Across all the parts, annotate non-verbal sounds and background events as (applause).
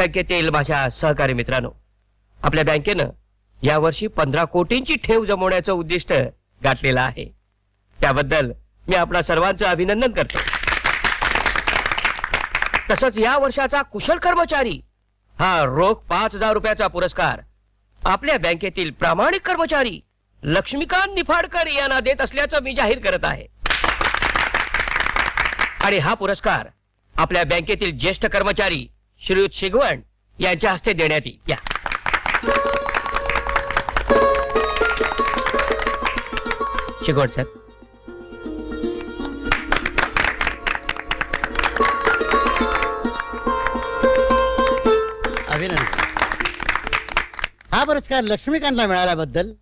बँकेतील माझ्या सहकारी मित्रांनो आपल्या बँकेनं यावर्षी पंधरा कोटींची ठेव जमवण्याचं उद्दिष्ट गाठलेलं आहे. त्याबद्दल मी आपणा सर्वांचं अभिनंदन करतो. तसंच या वर्षाचा कुशल कर्मचारी हा रोख पाच हजार रुपयाचा पुरस्कार आपल्या बँकेतील प्रामाणिक कर्मचारी लक्ष्मीकांत निफाडकर यांना देत असल्याचं मी जाहीर करत आहे. आणि हा पुरस्कार आपल्या बँकेतील ज्येष्ठ कर्मचारी श्रीयुत शिगवण यांच्या हस्ते देण्यात येईल. या. शिगवण सर. अभिनंदन. हा पुरस्कार लक्ष्मीकांतला मिळाल्याबद्दल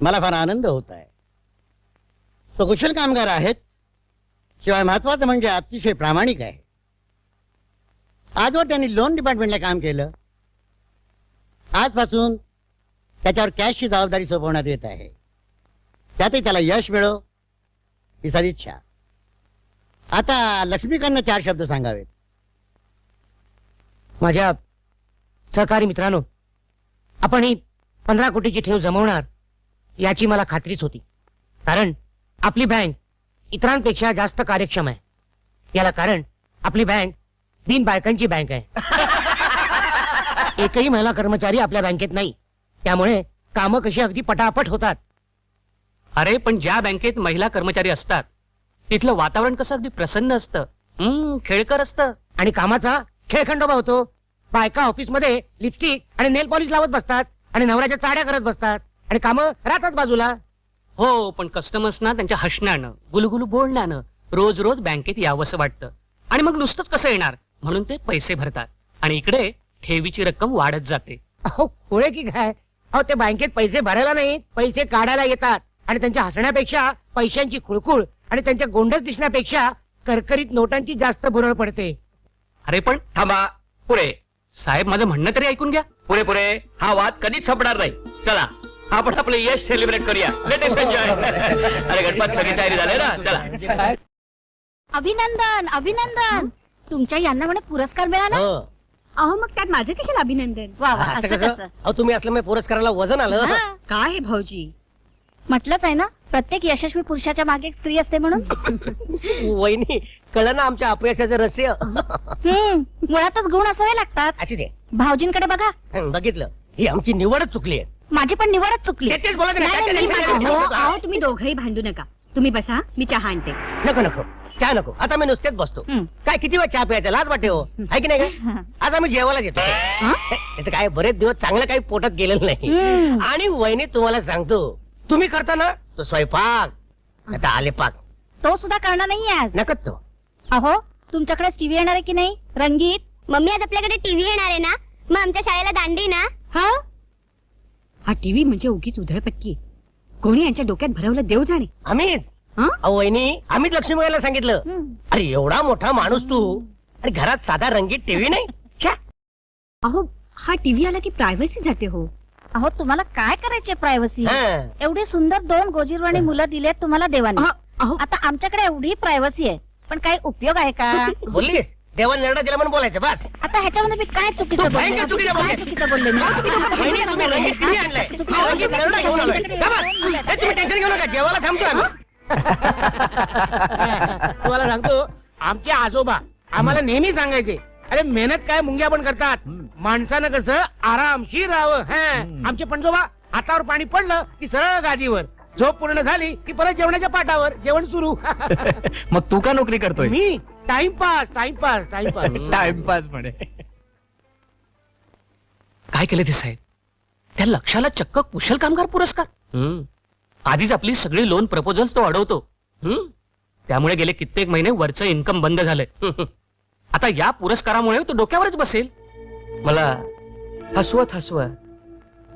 मला फार आनंद होत आहे. तो कुशल कामगार आहेच शिवाय महत्वाचं म्हणजे अतिशय प्रामाणिक आहे. आजवर त्यांनी लोन डिपार्टमेंटला काम केलं. आजपासून त्याच्यावर कॅशची जबाबदारी सोपवण्यात येत आहे. त्यातही त्याला यश मिळो ही सदिच्छा आता लक्ष्मीकांना चार शब्द सांगावेत. माझ्या सहकारी मित्रांनो आपण ही पंधरा कोटीची ठेव जमवणार याची मला खात्रीच होती. कारण आपली बँक इतरांपेक्षा जास्त कार्यक्षम आहे. याला कारण आपली बँक बिन बायकांची बँक आहे. एकही महिला कर्मचारी आपल्या बँकेत नाही. त्यामुळे कामं कशी अगदी पटापट होतात. अरे पण ज्या बँकेत महिला कर्मचारी असतात तिथलं वातावरण कसं अगदी प्रसन्न असतं. हम्म खेळकर असतं. आणि कामाचा खेळखंडोबा होतो. बायका ऑफिसमध्ये लिपस्टिक आणि नेल पॉलिश लावत बसतात आणि नवऱ्याच्या चाड्या करत बसतात आणि कामं राहतात बाजूला. हो पण कस्टमर्सना त्यांच्या हसण्यानं गुलगुलू बोलण्यानं रोज रोज बँकेत यावंसं वाटतं. आणि मग नुसतंच कसं येणार? म्हणून ते पैसे भरतात. आणि इकडे ठेवीची रक्कम वाढत जाते. अहो खोळे की काय? अहो ते बँकेत पैसे भरायला नाही पैसे काढायला येतात. आणि त्यांच्या हसण्यापेक्षा पैशांची खुळखुळ आणि त्यांच्या गोंडस दिसण्यापेक्षा करकरीत नोटांची जास्त भुरळ पडते. अरे पण थांबा पुढे. साहेब माझं म्हणणं तरी ऐकून घ्या. पुरे पुरे हा वाद कधीच संपणार नाही. चला आपण आपलं यश सेलिब्रेट करूया. लेटेस्ट एन्जॉय अरे गणपत सगळी तयारी झाली ना? चला. अभिनंदन अभिनंदन. तुमच्या यांना म्हणे पुरस्कार मिळाला? अहो मग त्यात माझं कशाला अभिनंदन? वा वा असं कसं? अहो तुम्ही असल्यामुळे पुरस्काराला वजन आलं. हा, काय हे भाऊजी? म्हटलंच आहे ना प्रत्येक यशस्वी पुरुषाच्या मागे एक स्त्री असते म्हणून. (laughs) वहिनी कळलं ना आमच्या अपयशाचं रहस्य? हम्म, मुळातच गुण असावे लागतात. अशी दे. भाऊजींकडे बघा. हं, बघितलं. ही आमची निवडच चुकली आहे. माझी पण निवडच चुकली बोलत नाही. नाही, नाही, अहो तुम्ही दोघही भांडू नका. तुम्ही बसा मी चहा आणते. नको नको. चहा नको. आता मी नुसतेच बसतो. हं. काय किती वेळ चहा प्यायचा? लाज वाटते हो? आहे की नाही काय? आज आम्ही जेवायला येतो. त्याचं काय बरेच दिवस चांगलं काही पोटात गेलेलं नाही. आणि वहिनी तुम्हाला सांगतो तुम्ही करता ना तो स्वयंपाक आता आले पाक तो सुद्धा करणार नाही आज. नकत तो. अहो तुमच्याकडे टीव्ही येणार आहे की नाही? रंगीत? मम्मी आज आपल्याकडे टीव्ही येणार आहे ना? मग आमच्या शाळेला दांडी ना? हा? हा टीव्ही म्हणजे उगीच उधळपट्टी. कोणी यांच्या डोक्यात भरवलं देव जाणे. आम्हीच? अहो वहिनी आम्हीच लक्ष्मी बाईला सांगितलं. अरे एवढा मोठा माणूस तू आणि घरात साधा रंगीत टीव्ही नाही छ्या. अहो हा टीव्ही आला की प्रायव्हसी जाते हो अहो तुम्हाला काय करायचे प्रायव्हसी हं. एवढी सुंदर दोन गोजीरवाणी मुलं दिलेत तुम्हाला देवाने अहो, आता आमच्याकडे एवढी प्रायव्हसी आहे पण काही उपयोग आहे का बोललीस देवा निर्णय दिला म्हणून बोलायचं बस आता ह्याच्यामध्ये मी काय चुकीचं तू बोलले भयंकर चुकीचं बोलले. काय चुकीचं बोलले मी? वहिनी, तुम्ही रंगीत टीव्ही आणलाय चुकीचं रंगीत बोलले. निर्णय घेऊन आलोय. आमच्याकडे का बस? दोन मुलं आहेत. हे तुम्ही टेन्शन घेऊ नका जेवायला थांबतो आम्ही तुम्हाला सांगतो आमचे आजोबा आम्हाला नेहमी सांगायचे अरे मेहनत काय मुंग्या पण करतात. माणसानं कसं आरामशीर राहावं. हं. आमचे पणजोबा हातावर पाणी पडलं की सरळ गादीवर. झोप पूर्ण झाली की परत जेवणाच्या पाठावर जेवण सुरू. (laughs) मग तू का नोकरी करतोय? मी टाइमपास टाइमपास टाइमपास. (laughs) टाइमपास म्हणे. काय केलं ते साहेब? त्या लक्षाला चक्क कुशल कामगार पुरस्कार. आधीच आपली सगळी लोन प्रपोजल तो अडवतो. हम्म? त्यामुळे गेले कित्येक महिने वरचं इन्कम बंद झालंय. आता या पुरस्कारामुळे तो डोक्यावरच बसेल. मला हसवत हसवत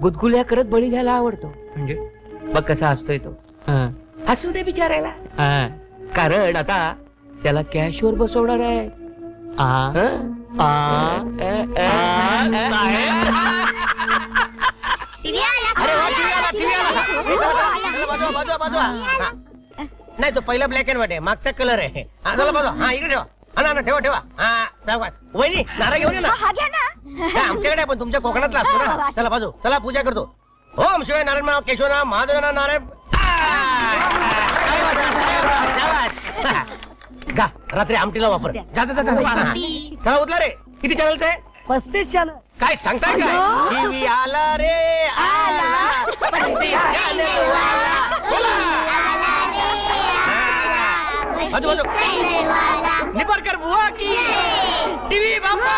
गुदगुल्या करत बळी घ्यायला आवडतो. म्हणजे? बघ कसा हसतोय तो. हा, हसू दे बिचारायला हा, कारण आता त्याला कॅशवर बसवणार आहे. अरे हा. नाही तो पहिला ब्लॅक अँड व्हाईट आहे. मागचा कलर आहे. हा, चला बाजूला. हा इकडे ठेवा. हा ना ना, ठेवा ठेवा. हा सावकाश. वहिनी नारळ घेऊन ये ना. हा घ्या ना. हा, आमच्याकडे आहे, पण तुमच्या कोकणातला असतो ना. चला बाजू. चला पूजा करतो. ओम शिवाय नारायण माव केशवराव महादेवना नारायण. गा रात्री आमटीला वापर. जा जा जा, जा. हा. चला उतला रे. किती चॅनलच आहे पस्तीस चॅनल काय सांगताय काय? टीव्ही आला रे आला. पस्तीस channel वाला. हा. बाजू बाजू निपारकर बुवा की टीव्ही बापा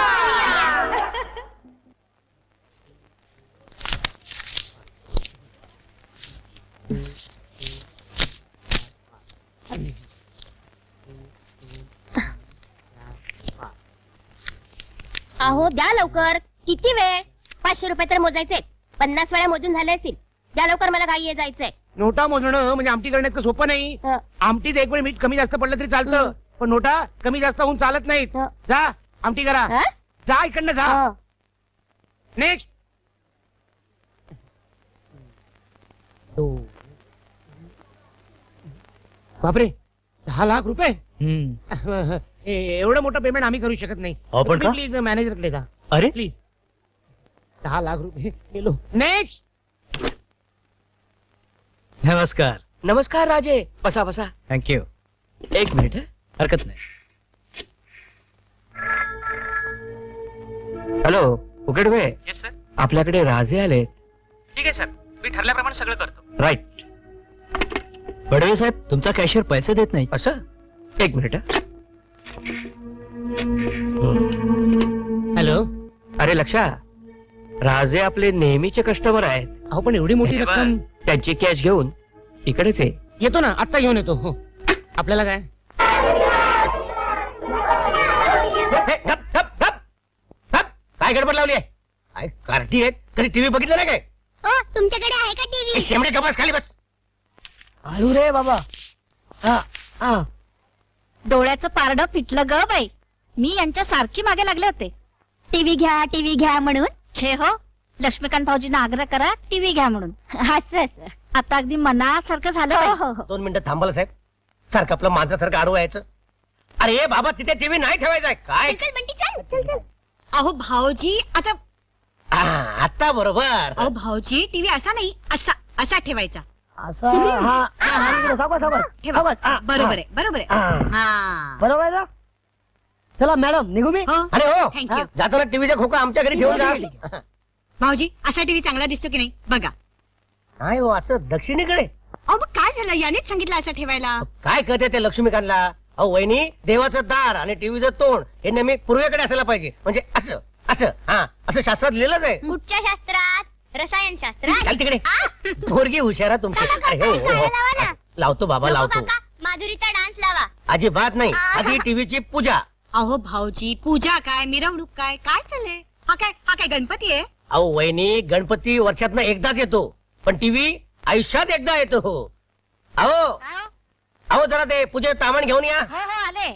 अहो द्या लवकर किती वेळ पाचशे रुपये तर मोजायचे पन्नास वेळा मोजून झाले असतील द्या लवकर मला घाई आहे जायचंय. नोटा मोजणं म्हणजे आमटी करण्यात इतकं सोपं नाही. हं. आमटीत एक वेळ मीठ कमी जास्त पडलं तरी चालतं. पण नोटा कमी जास्त होऊन चालत नाहीत. हं. जा आमटी करा. हं? जा इकडनं जा. हं. नेक्स्ट बापरे दहा लाख रुपये? हम्म. ए- एवढं मोठं पेमेंट आम्ही करू शकत नाही. आपण का? प्लीज मॅनेजरकडे जा. अरे? प्लीज दहा लाख रुपये गेलो. नेक्स्ट नमस्कार. नमस्कार राजे. बसा बसा. थँक्यू एक मिनिट हं. हरकत नाही. हॅलो उकडवे येस सर आपल्याकडे राजे आले. ठीक आहे सर मी ठरल्याप्रमाणे सगळं करतो. राईट बडवे साहेब तुमचा कॅशियर पैसे देत नाही. असं? एक मिनिट हं. हं. हॅलो अरे लक्षा राजे आपले नेहमीचे कस्टमर आहेत. अहो पण एवढी मोठी हे बघ, रक्कम त्यांची कॅश घेऊन इकडेच आहे येतो ना आत्ता घेऊन येतो हो. आपल्याला काय? हे, गप, गप, गप. गप. काय गडबड लावली आहे? काय कार्टी आहेत? कधी टीव्ही बघितलं नाही काय? ओ तुमच्याकडे आहे का टीव्ही? शेंबडे कपास खाली बस. आळू रे बाबा. हा हा. डोळ्याचं पारडं फिटलं ग बाई. मी यांच्या सारखी मागे लागले होते. टीव्ही घ्या टीव्ही घ्या म्हणून. छे हो. लक्ष्मीकांत भाऊजींना आग्रह करा टीव्ही घ्या म्हणून. असं असं. आता अगदी मनासारखं झालं हो. हो हो. दोन मिनिटं थांबलं साहेब. सारखं आपलं माणसासारखं आडवं यायचं. अरे बाबा तिथे टीव्ही नाही ठेवायचा. काय? चल चल बंटी चल चल चल. अहो भाऊजी आता हा, आता बरोबर. अहो भाऊजी टीव्ही असा नाही असा असा ठेवायचा. असा हा ठेवा. बरोबर आहे बरोबर आहे. हा. बरोबर आहे ना? चला मॅडम निघू मी? हो. अरे हो. You. जाताना टीव्हीचा खोका आमच्या घरी ठेवून जा. भाऊजी असा टीव्ही चांगला दिसतो की नाही? बघा. काय हो असं दक्षिणेकडे. अहो मग काय झालं? यानेच सांगितलं असं ठेवायला. काय करते ते लक्ष्मीकांतला? अहो वहिनी देवाचं दार आणि टीव्हीचं तोंड हे नेहमी पूर्वेकडे असायला पाहिजे. म्हणजे असं असं हा असं शास्त्रात लिहिलंच आहे. कुठच्या शास्त्रात रसायन शास्त्रात. चाल तिकडे. पोरगी हुशारा तुमची. काका, अरे हो, हो, काका, लावा. ना. लावतो बाबा नको लावतो. काका, माधुरीचा डान्स लावा. अजिबात नाही. आधी टीव्हीची पूजा. अहो भाऊजी पूजा काय मिरवणूक काय काय चाललंय? हा काय हा काय गणपती आहे? अहो वहिनी गणपती वर्षातनं एकदाच येतो पण टीव्ही आयुष्यात एकदा येतो हो अहो? अहो जरा ते पूजे सामान घेऊन या हो हो आले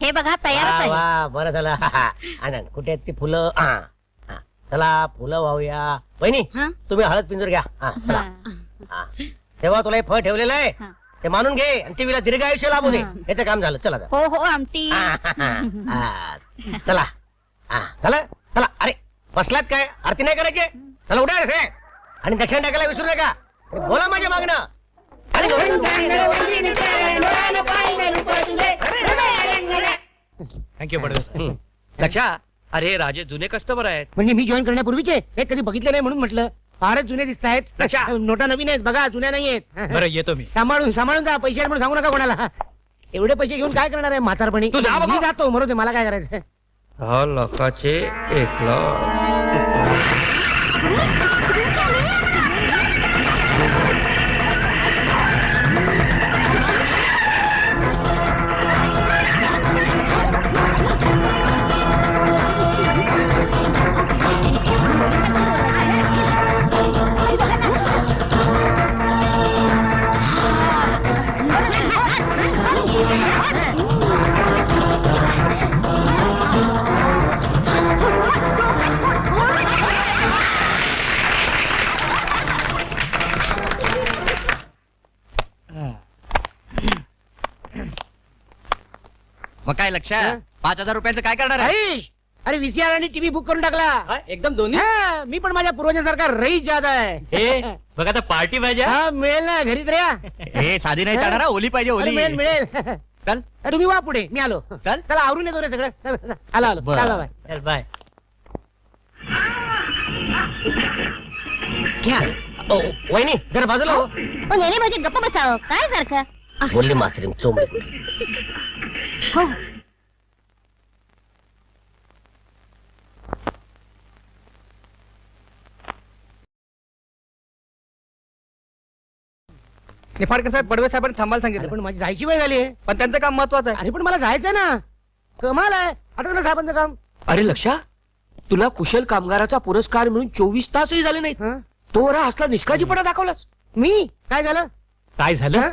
हे बघा तयारच वा बरं झालं हा, हा. आनंद कुठे आहेत ती फुलं हा, हा. चला फुलं वाहूया वहिनी हा? तुम्ही हळद पिंजूर घ्या हा, चला हा. तेव्हा तुला हे फळ ठेवलेलं आहे हा. ते मानून घे आणि टीव्हीला दीर्घ आयुष्य लाभू दे हा. याचं काम झालं चला आता. हो हो आमटी हा, हा, हा. हा. चला हा चला चला अरे बसलात काय? आरती नाही करायची? चला उठा रे आणि दक्षिण टाकायला विसरू नका. आणि बोला माझ्या मागणं. थँक्यू हं. लक्षा अरे राजे जुने कस्टमर आहेत. म्हणजे मी जॉईन करण्यापूर्वीचे हे कधी बघितलं नाही म्हणून म्हटलं. फारच जुने दिसत आहेत. अच्छा. नोटा नवीन आहेत बघा जुन्या नाही आहेत. बरं येतो मी. सांभाळून सांभाळून जा पैसे म्हणून सांगू नका कोणाला. एवढे पैसे घेऊन काय करणार आहे म्हातारपणी? तू जा बघा. मी जातो मरू दे मला काय करायचं हा लाखाचे एक लाख काय लक्ष. हा? पाच हजार रुपयाचं काय करणार आहे? आईश अरे व्हीसीआर आणि टीव्ही बुक करून टाकला. हा, एकदम दोन्ही? हा, मी पण माझ्या पूर्वजांसारखा रईस जादा आहे. हे बघ आता पार्टी पाहिजे हा? हा मिळेल ना घरीच रे हा. हे साधी नाही चालणार हा, ओली पाहिजे अरे, ओली. मिळेल मिळेल. चल. अरे, तुम्ही वा पुढे मी आलो. चल. चला आवरून येतो रे सगळं. चला, चला. आलो आलो. बरं. चला बाय. चल बाय. घ्या ओ, वहिनी जरा बाजूला हो. ओ नेने भाऊजी गप्प बसाव काय सारखं? बोलली मास्तरीन चोंबडी. हो. निफाडकर साहेब बडवे साहेबांनी थांबायला सांगितलं. पण माझी जायची वेळ झाली आहे. पण त्यांचं काम महत्वाचं आहे. अरे पण मला जायचंय ना. कमाल आहे. आठवलं साहेबांचं काम? अरे लक्षा तुला कुशल कामगाराचा पुरस्कार मिळून चोवीस तासही झाले नाहीत. हं? तो रा असला निष्काळजीपणा दाखवलास. मी? काय झालं? काय झालं?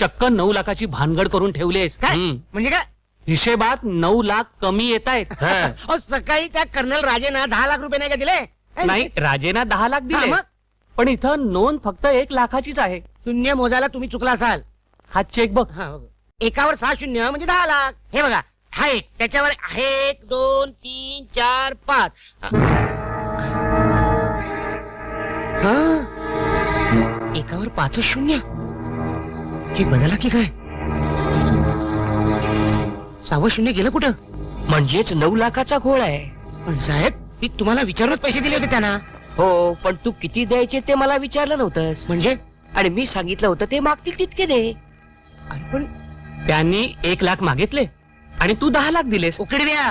चक्क नऊ लाखाची भानगड करून ठेवलेस काय. म्हणजे काय? हिशेबात नऊ लाख कमी येत आहेत. (laughs) अहो, सकाळी त्या कर्नल राजेना दहा लाख रुपये नाही का दिले? नाही राजेना दहा लाख हा, दिले मग? पण इथं नोंद फक्त एक लाखाचीच आहे. शून्य मोजायला तुम्ही चुकला असाल. हा चेक बघ. हा. एकावर सहा शून्य म्हणजे दहा लाख. हे बघा हा एक त्याच्यावर आहे एक दोन तीन चार पाच. हा. एकावर पाच शून्य? हे बदला की काय? सहावं शून्य गेलं कुठं? म्हणजेच नऊ लाखाचा घोळ आहे. पण साहेब मी तुम्हाला विचारूनच पैसे दिले होते त्यांना. हो पण तू किती द्यायचे ते मला विचारलं नव्हतंस. म्हणजे? आणि मी सांगितलं होतं ते मागतील तितके दे. अरे पण त्यांनी एक लाख मागितले आणि तू दहा लाख दिलेस. उकडे द्या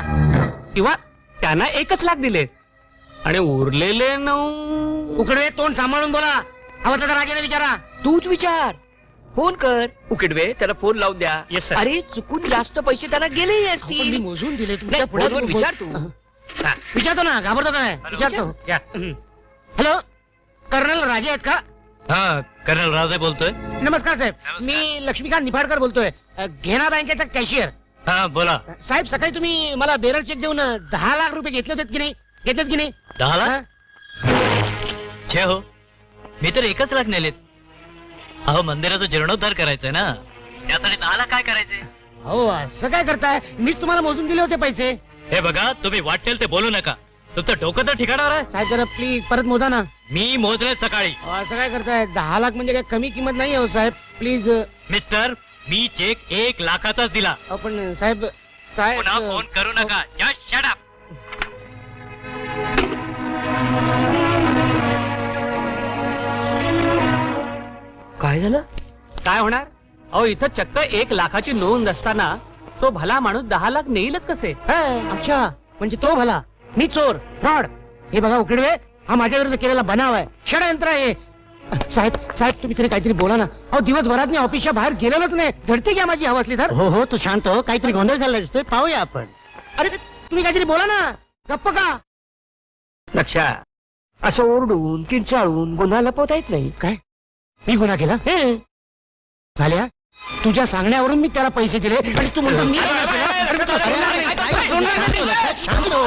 किंवा त्यांना एकच लाख दिलेस आणि उरलेले नऊ. उकडे तोंड सांभाळून बोला. हवं तर राजाने विचारा. तूच विचार. फोन कर. उकिडवे त्याला फोन लावून द्या. Yes, sir. अरे चुकून जास्त पैसे त्याला मी असतील मोजून दिले नाही, तुमच्यापुढे फोनवर विचार तू हा. विचारतो ना घाबरतो काय विचारतो. हॅलो कर्नल राजे आहेत का? हा कर्नल राजे बोलतोय. नमस्कार साहेब. मी लक्ष्मीकांत निफाडकर बोलतोय. अ, घेना बँकेचा कॅशियर हा बोला. साहेब सकाळी तुम्ही मला बेरर चेक देऊन अ, दहा लाख रुपये घेतले होते की नाही? घेतलेत की नाही? दहा हा? लाख छे हो. मी तर एकच लाख नेलेत. अहो मंदिराचा जीर्णोद्धार करायचंय ना. त्यासाठी दहा लाख काय करायचे? हो असं काय करताय? मीच तुम्हाला मोजून दिले होते पैसे. हे बघा तुम्ही वाटेल ते बोलू नका. तुमचं डोकं तर ठिकाणावर आहे. साहेब जरा प्लीज परत मोजा ना. मी मोजले सकाळी. अहो, असं काय करताय? दहा लाख म्हणजे काय कमी किंमत नाही हो साहेब. प्लीज मिस्टर मी चेक एक लाखाचाच दिला. आपण साहेब काय पुन्हा फोन करू नका. जस्ट शट अप काय झालं? काय होणार? अहो इथं चक्क एक लाखाची नोंद असताना तो भला माणूस दहा लाख नेईलच कसे? अच्छा म्हणजे तो भला. मी चोर फ्रॉड हे बघा उकडवे हा माझ्या विरुद्ध केलेला बनाव आहे षडयंत्र आहे साहेब साहेब तुम्ही तरी काहीतरी बोला ना अहो दिवसभरात मी ऑफिसच्या बाहेर गेलेलोच नाही झडते घ्या माझी हवा असली तर हो हो तू शांत हो काहीतरी गोंधळ झाला दिसतोय पाहूया आपण अरे तुम्ही काहीतरी बोला ना गप्प का लक्षा असं ओरडून किंचाळून गुन्हा लपवता येत नाही काय मी गुन्हा केला हं. झाल्या तुझ्या सांगण्यावरून मी त्याला पैसे दिले आणि तू म्हणतो मी गुन्हा केला? अरे, तू सोडणार नाही. काय- सोडणार नाही. शांत हो.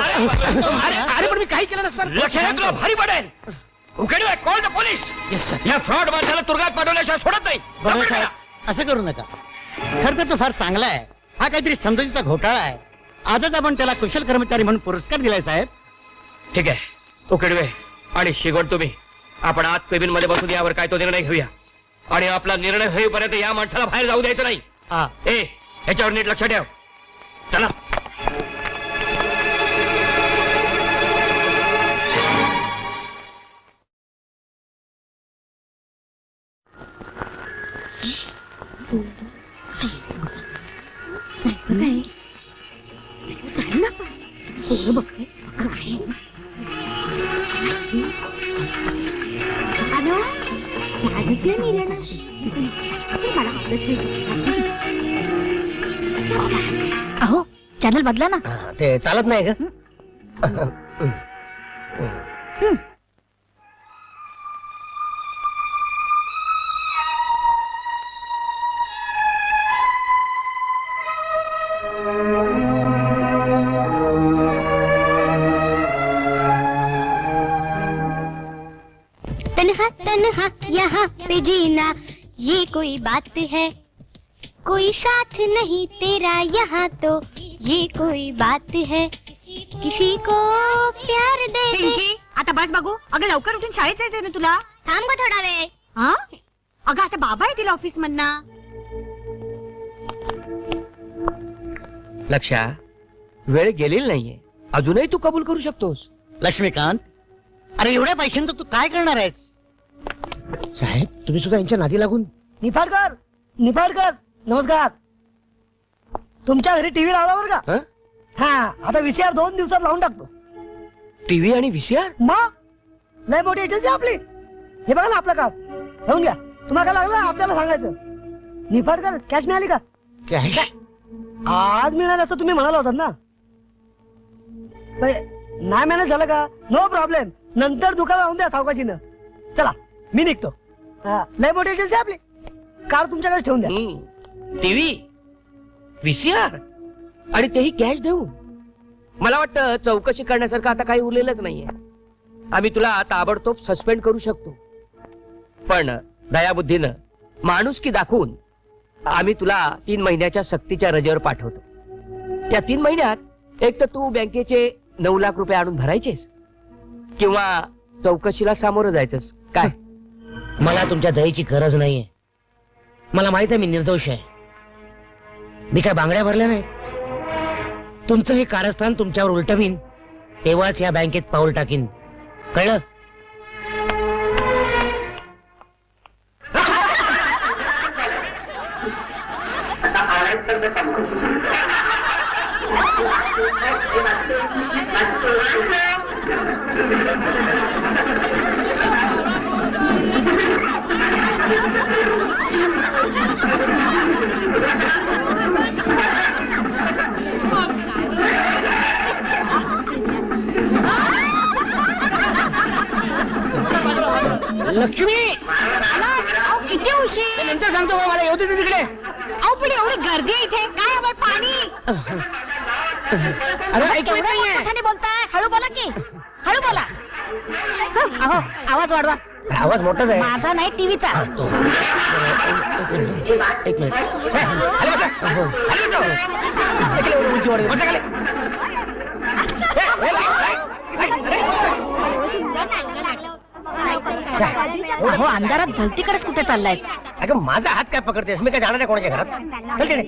अरे अरे पण मी काही केलं नसतं. लक्षात तुला भारी पडेल. उकडवे call the police. Yes sir या फ्रॉड माणसाला तुरुंगात पाठवल्याशिवाय सोडत नाही. बरं पकड साहेब. त्याला. असं करू नका. खर तर तो फार चांगला आहे. हा काहीतरी समजुतीचा घोटाळा आहे. आजच आपण त्याला कुशल कर्मचारी म्हणून पुरस्कार दिलाय साहेब. ठीक आहे. उकडवे आणि शिगवण तुम्ही. आपण आत केबिनमध्ये बसून यावर काय तो निर्णय घेऊया. आणि आपला निर्णय होईपर्यंत या माणसाला बाहेर जाऊ द्यायचं नाही. हा. ए ह्याच्यावर नीट लक्ष ठेव. चला. चॅनल बदला ना। ते चालत नाही का? तन्हा तन्हा यहाँ पे जीना ये कोई बात है। कोई साथ नहीं तेरा यहाँ तो ये कोई बात है। किसी को प्यार दे दे। पिंकी आता बस बघू अगं लवकर उठून शाळेत जायचंय ना तुला? थांब गं थोडा वेळ। हा? अगं आता बाबा येतील ऑफिस मधना. लक्षा वेळ गेलेली नाहीये. अजूनही तू कबूल करू शकतोस. लक्ष्मीकांत अरे एवढ्या पैशांचं तू काय करणार आहेस? साहेब तुम्ही सुद्धा यांच्या नादी लागून निफाडकर निफाडकर नमस्कार. तुमच्या घरी टीव्ही लावला बरं का? हं? हा आता व्हीसीआर दोन दिवसात लावून टाकतो. टीव्ही आणि व्हीसीआर मग? लय मोठी एजन्सी आपली. हे बघा ना आपलं काम. घेऊन घ्या. तुम्हाला काय लागलं? आपल्याला सांगायचं. निफाडकर कॅश मिळाली का? काय आज मिळालं असं तुम्ही म्हणाला होतात ना. नाही मॅनेज झालं का? नो प्रॉब्लेम नंतर दुकान लावून द्या सावकाशीनं. चला मी निघतो. हा, लय मोठी एजन्सी आपली. कार तुमच्याकडे ठेवून द्या. टीव्ही? व्हीसीआर आणि तेही कॅश देऊन मला वाटतं चौकशी करण्यासारखं आता काही उरलेलंच नाहीये. आम्ही तुला ताबडतोब सस्पेंड करू शकतो. पण दयाबुद्धीनं माणुसकी दाखवून आम्ही तुला तीन महिन्याच्या सक्तीच्या रजेवर पाठवतो. या तीन महिन्यात एक तर तू बँकेचे नऊ लाख रुपये आणून भरायचेस. किंवा चौकशीला सामोरं जायचंस. काय? मला तुमच्या दयेची गरज नाहीये. मला माहीत आहे मी निर्दोष आहे. मी काय बांगड्या भरल्या नाही? तुमचं हे कारस्थान तुमच्यावर उलटवीन तेव्हाच या बँकेत पाऊल टाकीन. कळलं? लक्ष्मी! अहो, किती उशीर! नंतर सांगतो बा, मला येऊ दे तिकडे. अहो पण एवढी गर्दी आहे इथे. काय हवंय पाणी? अरे ऐकू येत नाहीये. मोठ्याने बोलताय. हळू बोला की. हळू बोला. हं, अहो आवाज वाढवा. आवाज मोठाच आहे. माझा नाही टीव्हीचा. एक मिनिट. हे, खाली बसा. खाली बसा. इकडे एवढी उंची वाढवली. बसा खाली. हे, हे, हे. हो अंधारात भलतीकडेच कुठे चाललाय अगं माझा हात काय पकडतेस? मी काय जाणार नाही कोणाच्या घरात? चल तिकडे.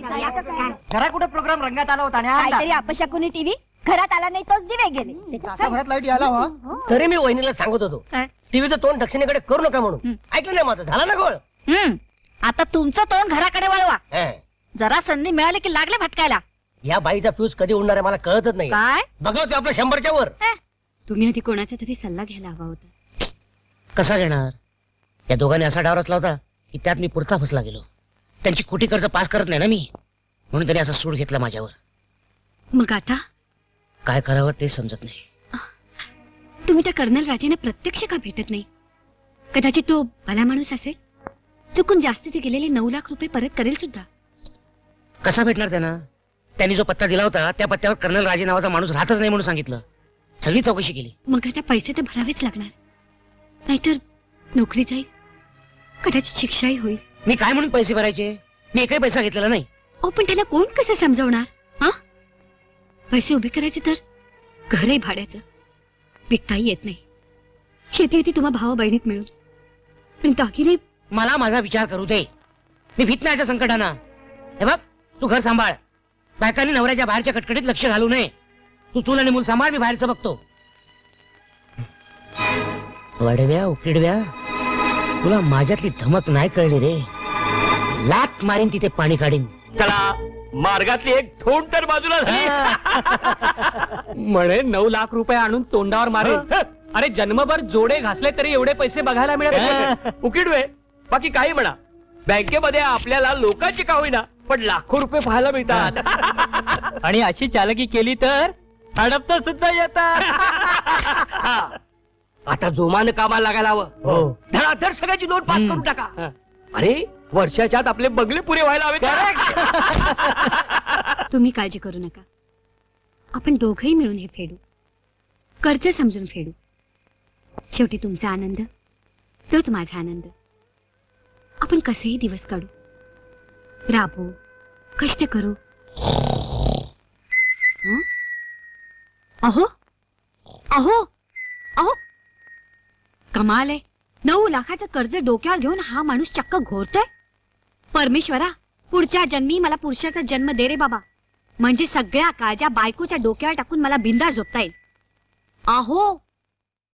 घरा कुठे प्रोग्राम रंगात आला होता आणि काहीतरी अपशकुनी टीव्ही? घरात आला नाही तोच दिवे गेले. लाइट आला हो. तरी मी वहिनीला सांगत होतो. काय? टीव्हीचं तोंड दक्षिणेकडे करू नका म्हणून. ऐकलं नाही माझं? झाला ना गोळ? हम्म. आता तुमचं तोंड घराकडे वळवा. हं. जरा संधी मिळाली की लागले भटकायला. या बाईचा फ्यूज कधी उडणार आहे मला कळतच नाही काय? बघा ते आपलं शंभरच्या वर. तुम्ही आधी कोणाचा तरी सल्ला घ्यायला हवा होता. कसा घेणार? या दोघांनी असा डाव रचला होता की त्यात मी पुरता फसला गेलो. त्यांची खोटी कर्ज पास करत नाही ना मी. म्हणून त्यांनी असा सूड घेतला माझ्यावर. मग आता? काय करावं ते समजत नाही. तुम्ही त्या कर्नल राजेने प्रत्यक्ष का भेटत नाही? कदाचित तो भला माणूस असेल? चुकून जास्तीचे गेलेले नऊ लाख रुपये परत करेल सुद्धा. कसा भेटणार त्यांना? त्यांनी जो पत्ता दिला होता त्या पत्त्यावर कर्नल राजे नावाचा माणूस राहतच नाही म्हणून सांगितलं. सगळी चौकशी केली. मग आता पैसे तर भरावेच लागणार. नाहीतर नोकरी जाईल. कदाचित शिक्षाही होईल. मी काय म्हणून पैसे भरायचे? मी एकही पैसा घेतलेला नाही. अहो पण त्याला कोण कसं समजवणार? हा? पैसे उभे करायचे तर? घरही भाड्याचं. विकताही येत नाही. शेती येते तुम्हा भावा बहिणीत मिळून. पण दागिने मला माझा विचार करू दे. मी भीत नाही संकटानं. हे बघ तू घर सांभाळ. बायकांनी नवऱ्याच्या बाहेरच्या कटकटीत लक्ष घालू नये. तू चूल आणि मूल सांभाळ मी बाहेरचं बघतो. वडव्या उकिडव्या तुला माझ्यातली धमक नाही कळली रे. लात मारीन तिथे पाणी काढीन. चला मार्गातली एक थोंड तर बाजूला झाली. म्हणे नऊ लाख रुपये आणून तोंडावर मारे अरे जन्मभर जोडे घासले तरी एवढे पैसे बघायला मिळत नाही. उकिडवे बाकी काही म्हणा. बँकेमध्ये आपल्याला लोकांची का होईना पण लाखो रुपये पाहायला मिळतात. आणि अशी चालकी केली तर हडपता सुद्धा येतात. हा. आता जोमानं कामाला लागायला हवं. हो. धडाधड सगळ्याची नोट पास. करून टाका. अरे वर्षाच्या आत आपले बंगले पुरे व्हायला हवे (laughs) तुम्ही काळजी करू नका. आपण दोघही मिळून हे फेडू. कर्ज समजून फेडू. शेवटी तुमचा आनंद तोच माझा आनंद. आपण कसेही दिवस काढू. राबू कष्ट करू. हं? अहो? अहो? अहो? कमाल आहे. नऊ लाखाचं कर्ज डोक्यावर घेऊन हा माणूस चक्क घोरतोय? परमेश्वरा पुढच्या जन्मी मला पुरुषाचा जन्म दे रे बाबा. म्हणजे सगळ्या काळजा बायकोच्या डोक्यावर टाकून मला बिंदा झोपता येईल. अहो